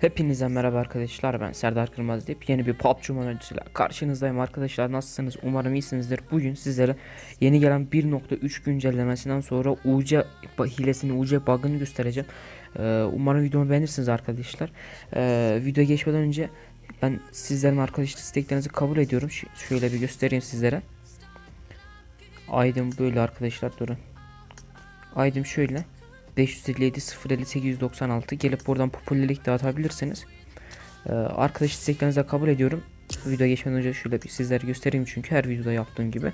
Hepinize merhaba arkadaşlar ben Serdar Kırmaz deyip yeni bir PUBG Manager'ıyla karşınızdayım. Arkadaşlar nasılsınız? Umarım iyisinizdir. Bugün sizlere yeni gelen 1.3 güncellemesinden sonra UC hilesini UC bug'ını göstereceğim. Ee, umarım videomu beğenirsiniz arkadaşlar. Ee, video geçmeden önce ben sizlerin arkadaşlık isteklerinizi kabul ediyorum. Ş- şöyle bir göstereyim sizlere. Aydım böyle arkadaşlar durun. Aydım şöyle 557 050 896 gelip buradan popülerlik dağıtabilirsiniz. Ee, arkadaş isteklerinizi kabul ediyorum. Video geçmeden önce şöyle bir sizlere göstereyim çünkü her videoda yaptığım gibi.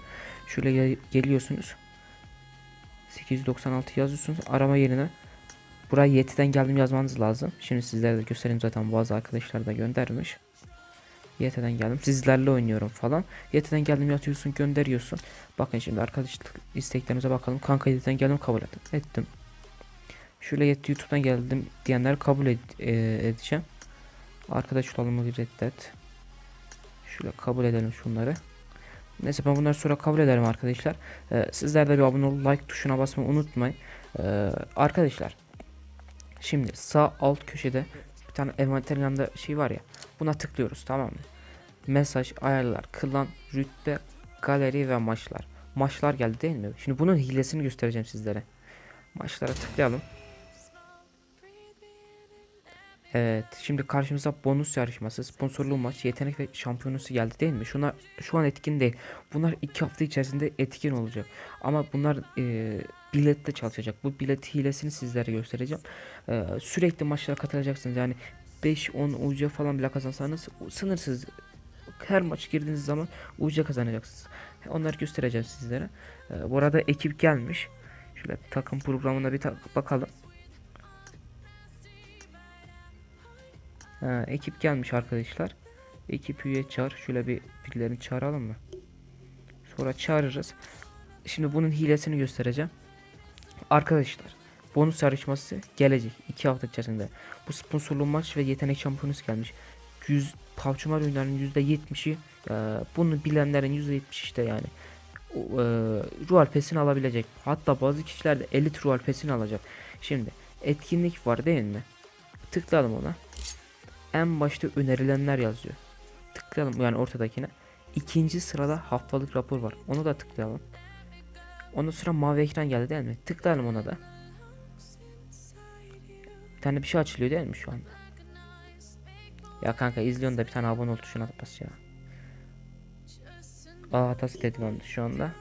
Şöyle gel- geliyorsunuz. 896 yazıyorsunuz. Arama yerine buraya Yeti'den geldim yazmanız lazım. Şimdi sizlere de göstereyim zaten bazı arkadaşlar da göndermiş. Yeti'den geldim. Sizlerle oynuyorum falan. Yeti'den geldim yazıyorsun gönderiyorsun. Bakın şimdi arkadaşlık isteklerimize bakalım. Kanka Yeti'den geldim kabul ettim. Ettim. Şöyle yetti YouTube'dan geldim diyenler kabul ed- e, edeceğim. Arkadaş olalım reddet. Şöyle kabul edelim şunları. Neyse ben bunları sonra kabul ederim arkadaşlar. Ee, sizler de bir abone olup like tuşuna basmayı unutmayın. Ee, arkadaşlar. Şimdi sağ alt köşede bir tane envanterin yanında şey var ya. Buna tıklıyoruz tamam mı? Mesaj, ayarlar, klan, rütbe, galeri ve maçlar. Maçlar geldi değil mi? Şimdi bunun hilesini göstereceğim sizlere. Maçlara tıklayalım. Evet, şimdi karşımıza bonus yarışması, sponsorlu maç, yetenek ve şampiyonusu geldi değil mi? Şunlar şu an etkin değil. Bunlar iki hafta içerisinde etkin olacak. Ama bunlar e, biletle çalışacak. Bu bilet hilesini sizlere göstereceğim. E, sürekli maçlara katılacaksınız. Yani 5-10 UC falan bile kazansanız sınırsız her maç girdiğiniz zaman UC kazanacaksınız. Onları göstereceğim sizlere. E, bu arada ekip gelmiş. Şöyle takım programına bir tak- bakalım. Ha, ekip gelmiş arkadaşlar. Ekip üye çağır. Şöyle bir birilerini çağıralım mı? Sonra çağırırız. Şimdi bunun hilesini göstereceğim. Arkadaşlar bonus yarışması gelecek 2 hafta içerisinde. Bu sponsorlu maç ve yetenek şampiyonusu gelmiş. 100 PUBG Mobile oyunlarının %70'i e, bunu bilenlerin %70 işte yani e, Royal Pass'ini alabilecek. Hatta bazı kişiler de Elite Royal Pass'ini alacak. Şimdi etkinlik var değil mi? Tıklayalım ona en başta önerilenler yazıyor. Tıklayalım yani ortadakine. İkinci sırada haftalık rapor var. Onu da tıklayalım. Ondan sonra mavi ekran geldi değil mi? Tıklayalım ona da. Bir tane bir şey açılıyor değil mi şu anda? Ya kanka izliyorsun da bir tane abone ol tuşuna bas ya. Aa hatası dedim onu şu anda.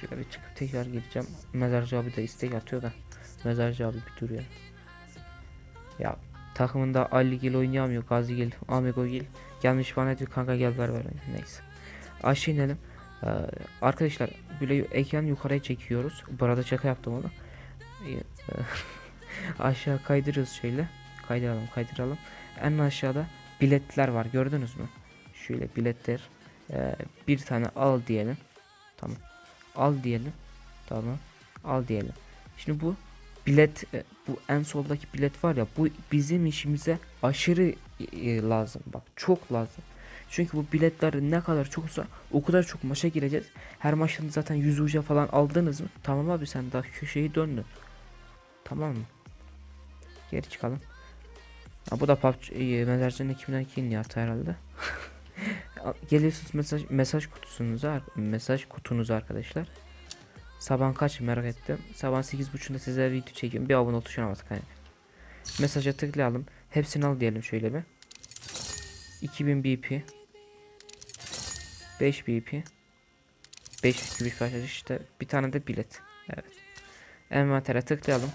Şöyle bir çıkıp tekrar gireceğim. Mezarcı abi de istek atıyor da. Mezarcı abi bir duruyor. Ya takımında Ali Gil oynayamıyor. Gazi Gil, Amigo Gil gelmiş bana diyor kanka gel ver ver. Neyse. Aşağı inelim. Ee, arkadaşlar böyle ekran yukarıya çekiyoruz. Bu arada şaka yaptım onu. Ee, aşağı kaydırıyoruz şöyle. Kaydıralım kaydıralım. En aşağıda biletler var gördünüz mü? Şöyle biletler. Ee, bir tane al diyelim. Tamam. Al diyelim. Tamam. Al diyelim. Şimdi bu bilet e, bu en soldaki bilet var ya bu bizim işimize aşırı e, lazım bak çok lazım. Çünkü bu biletler ne kadar çoksa o kadar çok maça gireceğiz. Her maçta zaten 100 uca falan aldınız mı? Tamam abi sen daha köşeyi döndün. Tamam mı? Geri çıkalım. Ha, bu da PUBG e, mezarcının ekibinden kim yaptı herhalde. Geliyorsunuz mesaj mesaj kutusunuza mesaj kutunuza arkadaşlar. Sabah kaç merak ettim. Sabah 8.30'da size video çekiyorum. Bir abone ol tuşuna bas kanka. Mesaja tıklayalım. Hepsini al diyelim şöyle bir. 2000 BP 5 BP 5 gibi başladı işte bir tane de bilet. Evet. Envantere tıklayalım.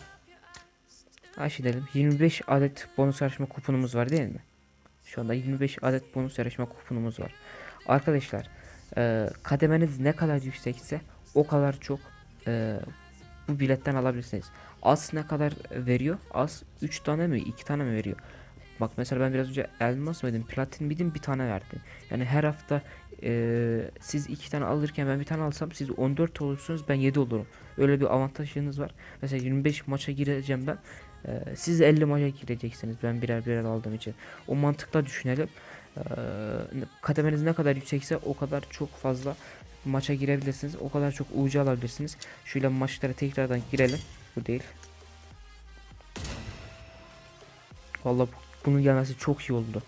Aç edelim. 25 adet bonus yarışma kuponumuz var değil mi? Şu anda 25 adet bonus yarışma kuponumuz var. Arkadaşlar e, kademeniz ne kadar yüksekse o kadar çok e, bu biletten alabilirsiniz. Az ne kadar veriyor? Az 3 tane mi 2 tane mi veriyor? Bak mesela ben biraz önce elmas mıydım platin miydim bir tane verdi. Yani her hafta e, siz 2 tane alırken ben bir tane alsam siz 14 olursunuz ben 7 olurum. Öyle bir avantajınız var. Mesela 25 maça gireceğim ben. E, siz 50 maça gireceksiniz ben birer birer aldığım için. O mantıkla düşünelim. E, kademeniz ne kadar yüksekse o kadar çok fazla maça girebilirsiniz. O kadar çok UC alabilirsiniz. Şöyle maçlara tekrardan girelim. Bu değil. Vallahi bu bunun gelmesi çok iyi oldu.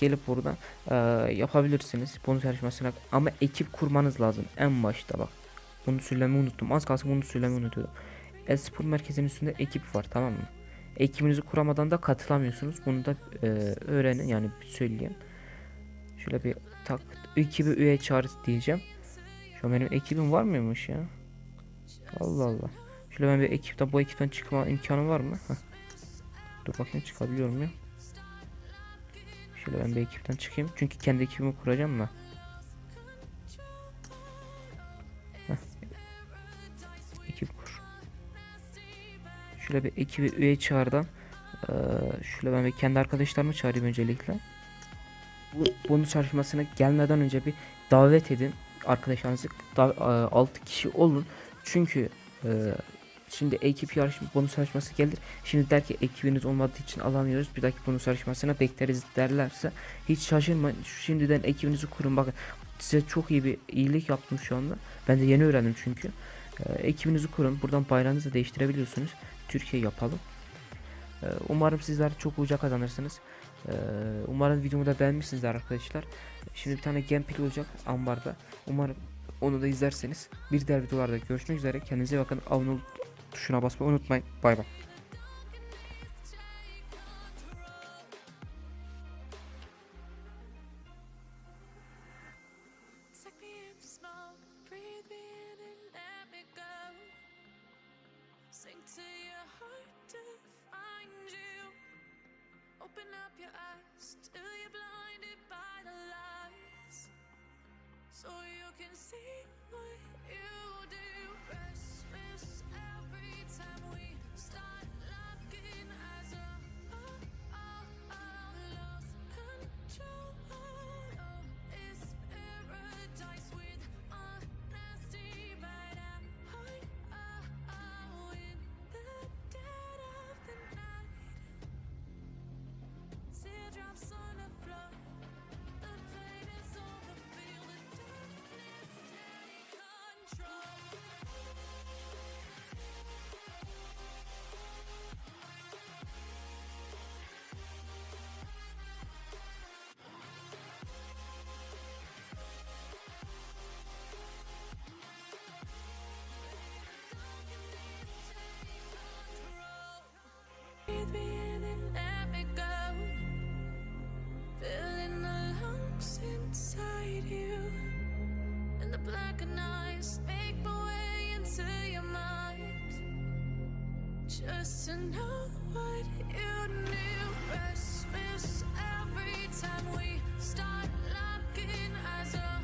Gelip burada e, yapabilirsiniz bonus yarışmasına ama ekip kurmanız lazım en başta bak. Bunu söylemeyi unuttum. Az kalsın bunu söylemeyi unutuyordum. Espor merkezinin üstünde ekip var tamam mı? Ekibinizi kuramadan da katılamıyorsunuz. Bunu da e, öğrenin yani söyleyeyim. Şöyle bir tak ekibi üye çağrı diyeceğim. Şu an benim ekibim var mıymış ya? Allah Allah. Şöyle ben bir ekipten bu ekipten çıkma imkanı var mı? Heh. Dur bakayım çıkabiliyor muyum? Şöyle ben bir ekipten çıkayım. Çünkü kendi ekibimi kuracağım da. Ekip kur. Şöyle bir ekibi üye çağırdan. Ee, şöyle ben bir kendi arkadaşlarımı çağırayım öncelikle. Bu bonus çalışmasına gelmeden önce bir davet edin arkadaşlarınızı. Da, 6 kişi olun. Çünkü e, şimdi ekip yarışma bonus yarışması gelir. Şimdi der ki ekibiniz olmadığı için alamıyoruz. Bir dahaki bonus yarışmasına bekleriz derlerse hiç şaşırmayın. Şimdiden ekibinizi kurun. Bakın size çok iyi bir iyilik yaptım şu anda. Ben de yeni öğrendim çünkü. E, ekibinizi kurun. Buradan bayrağınızı değiştirebiliyorsunuz. Türkiye yapalım. E, umarım sizler çok uca kazanırsınız. E, umarım videomu da beğenmişsinizdir arkadaşlar. Şimdi bir tane gameplay olacak ambarda. Umarım onu da izlerseniz bir diğer videolarda görüşmek üzere. Kendinize bakın. Abone tuşuna basmayı unutmayın. Bay bay. Open up your eyes till you're blinded by the lies. So you can see what you do. Restless every time we start just to know what you knew. Restless every time we start locking eyes. Up.